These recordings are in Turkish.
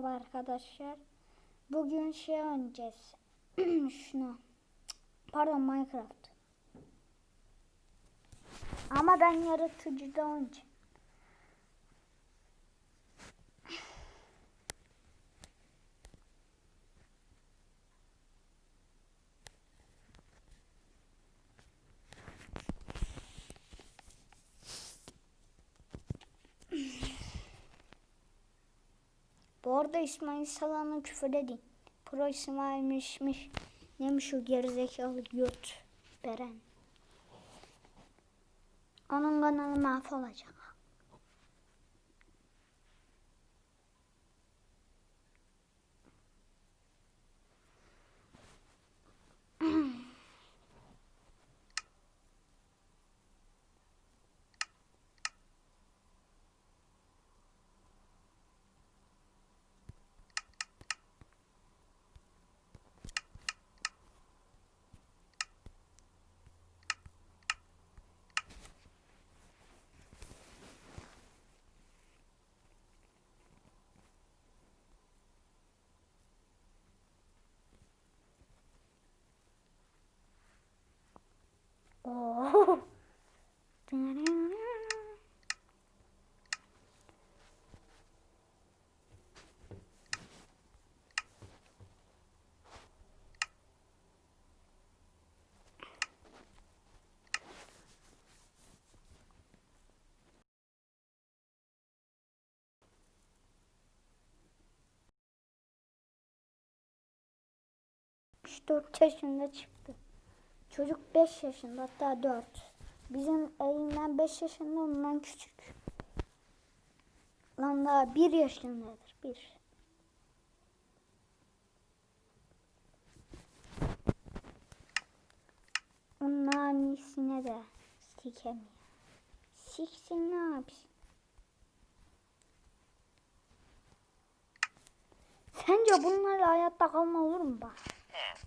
Merhaba arkadaşlar. Bugün şey oynayacağız. Şunu. Pardon Minecraft. Ama ben yaratıcıda oynayacağım. Bu arada İsmail Salan'ın küfür edin. Pro İsmail'mişmiş. Neymiş o gerizekalı göt. Beren. Onun kanalı mahvolacak. Oo. Dört yaşında çıktı. Çocuk 5 yaşında hatta 4. Bizim elimden 5 yaşında ondan küçük. Lan daha 1 yaşındadır. 1. Onun annesine de sikemiyor. Siksin ne yapsın? Sence bunlarla hayatta kalma olur mu bak?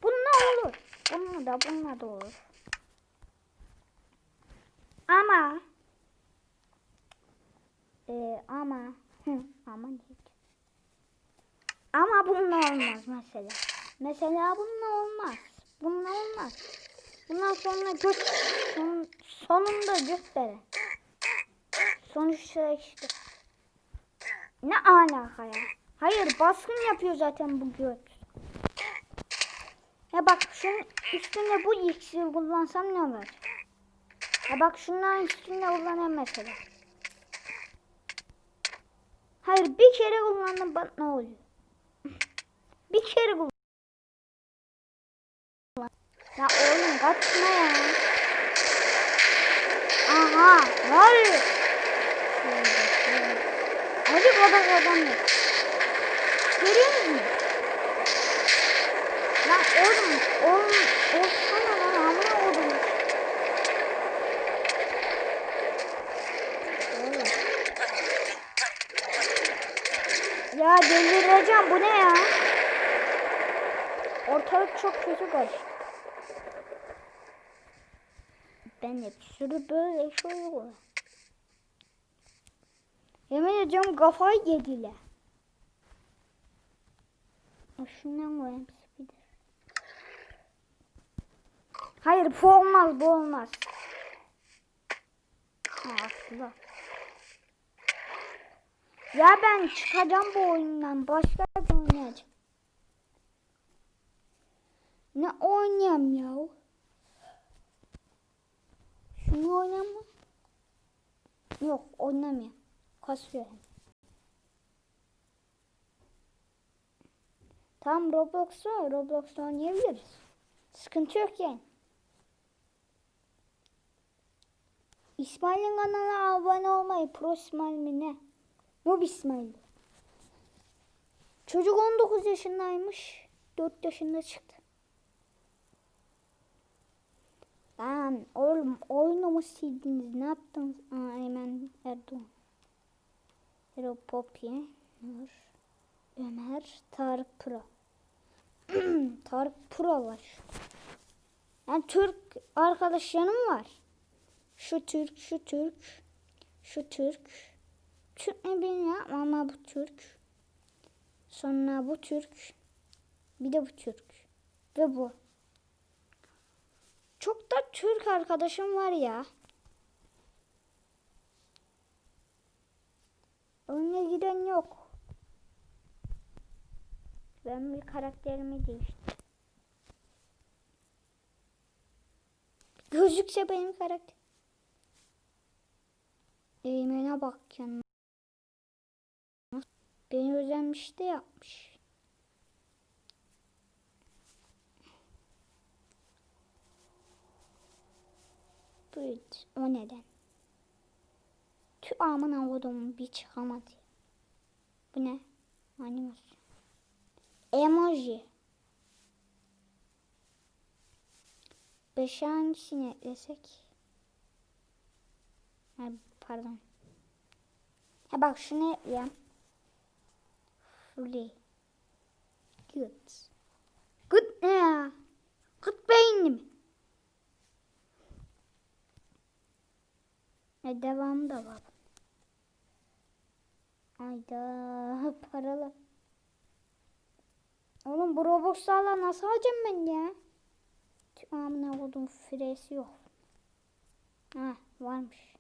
Bunlar olur. Bunlar da bunlar da olur. Ama e, ama hı, ama ne? Ama bununla olmaz mesela. Mesela bununla olmaz. Bununla olmaz. Bundan sonra göt son, sonunda göstere. Sonuçta işte. Ne alaka ya? Hayır baskın yapıyor zaten bu göt. Ya bak şunun üstünde bu iksiri kullansam ne olur? Ya bak şunların üstünde kullanayım mesela. Hayır bir kere kullandım bak ne oluyor? bir kere kullandım. Ya oğlum kaçma ya. Aha var. Hadi kadar adam yok. Görüyor musun? Lan oğlum, oğlum, olsana lan amına oğlum. Ya delireceğim bu ne ya? Ortalık çok kötü karıştı. Ben hep sürü böyle şey oluyor. Yemin ediyorum kafayı yediler. Şundan koyayım Hayır bu olmaz bu olmaz. Ha, aslında. Ya ben çıkacağım bu oyundan. Başka bir oynayacağım. Ne oynayayım ya? Şunu oynayayım mı? Yok oynamıyorum. Kasıyor hem. Tam Roblox'ta Roblox'ta oynayabiliriz. Sıkıntı yok yani. İsmail'in kanalına abone olmayı. Pro İsmail mi ne? Noob İsmail. Çocuk 19 yaşındaymış. 4 yaşında çıktı. Lan oğlum oyunu mu sildiniz? Ne yaptınız? Aa, Eymen Erdoğan. Hero Poppy. Nur. Ömer. Tarık Pro. Tarık Pro var. Yani Türk arkadaşlarım var. Şu Türk, şu Türk, şu Türk. Türk ne bilmiyorum ama bu Türk. Sonra bu Türk. Bir de bu Türk. Ve bu. Çok da Türk arkadaşım var ya. Önüne giden yok. Ben bir karakterimi değiştirdim. Gözükse benim karakter. Eğmene bak ya. Beni özenmiş de yapmış. Buydu. O neden? Tü amına kodum bir çıkamadı. Bu ne? Animasyon. Emoji. Beşe hangisini eklesek? Ha, pardon. Ha bak şunu ekleyeyim. Fully. Good. Good ne ya? Good beyinli mi? E devamı da var. Ayda paralı. Oğlum bu Robux'larla nasıl alacağım ben ya? Amına kodum fresi yok. Ha varmış.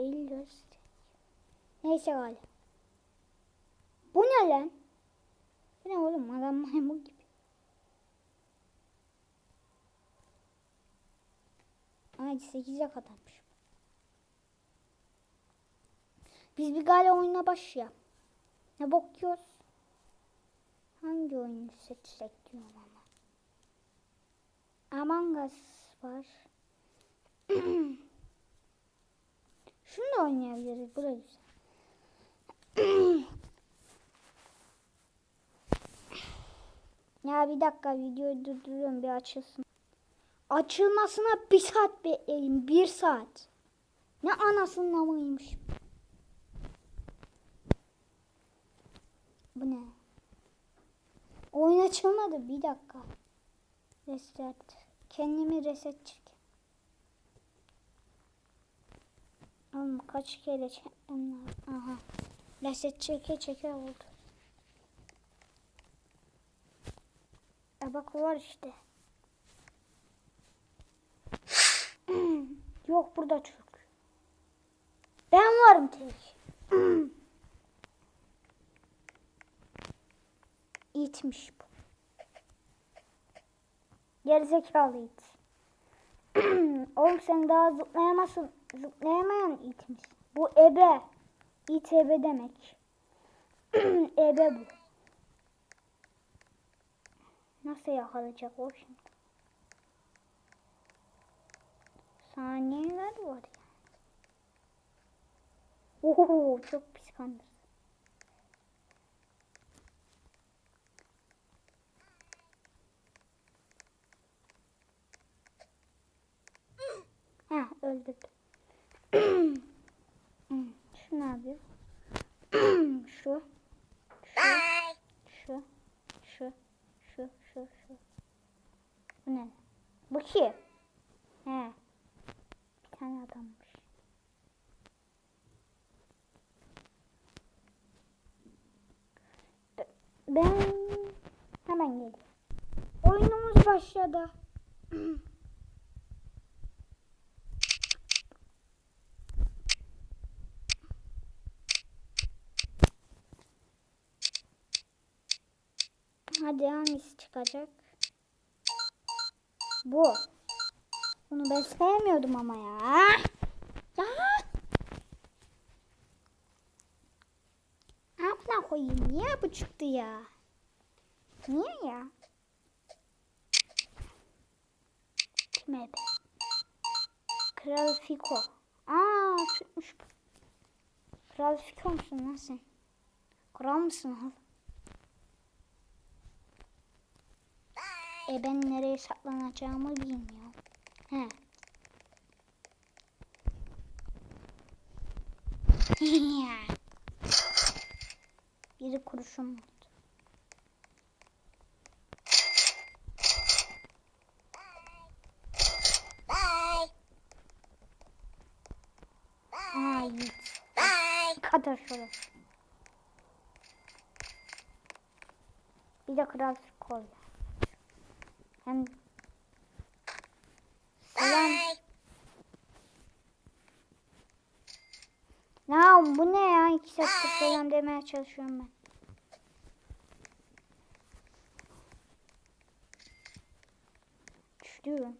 Şey göster. Neyse galiba. Bu ne lan? Bu ne oğlum adam maymun gibi. Ay 8'e kadarmış. Biz bir gale oyuna başlayalım. Ne bakıyoruz? Hangi oyunu seçsek diyorum ama. Among Us var. Şunu da oynayabiliriz. Bu da güzel. ya bir dakika videoyu durduruyorum bir açılsın. Açılmasına bir saat bekleyin. Bir saat. Ne anasının amıymış. Bu ne? Oyun açılmadı. Bir dakika. Restart. Kendimi reset Oğlum kaç kere lazım. Aha. Reset çeke çeke oldu. E bak var işte. Yok burada Türk. Ben varım tek. İtmiş bu. Gerizekalı it. Oğlum sen daha zıplayamazsın. Zıplayamayan it misin? Bu ebe. İt ebe demek. ebe bu. Nasıl yakalayacak o şimdi? Saniyeler var ya. Oo çok pis kandır. Ha öldürdüm. Şu ne yapıyor? şu. Şu. Şu. Şu. Şu. Şu. Bu ne? Bu kim? He. Bir tane adammış. Ben hemen geliyorum. Oyunumuz başladı. Hadi hangisi çıkacak? Bu. Bunu ben sevmiyordum ama ya. Ya. Amına koyayım. Niye bu çıktı ya? Niye ya? Kime be? Kral Fiko. Aa bu. Kral Fiko musun lan sen? Kral mısın E ben nereye saklanacağımı bilmiyorum. He. Biri kurşun oldu. Yiğit. Kadar şöyle. Bir de kral koy. Hem Selam. Ya bu ne ya? İki saattir selam demeye çalışıyorum ben. Düştü.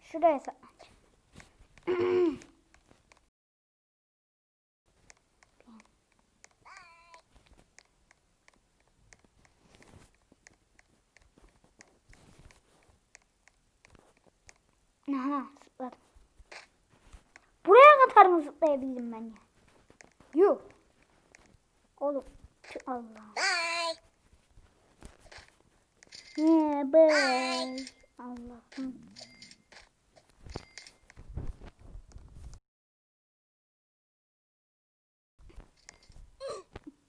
Şuraya Aha zıpladım. Buraya kadar mı zıplayabildim ben ya? Yuh. Oğlum. Allah. Ne bye. Allah'ım.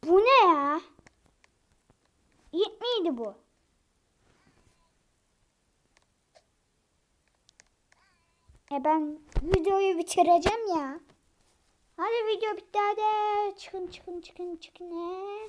Bu ne ya? İlk miydi bu? E ben videoyu bitireceğim ya. Hadi video bitti hadi. Çıkın çıkın çıkın çıkın. He.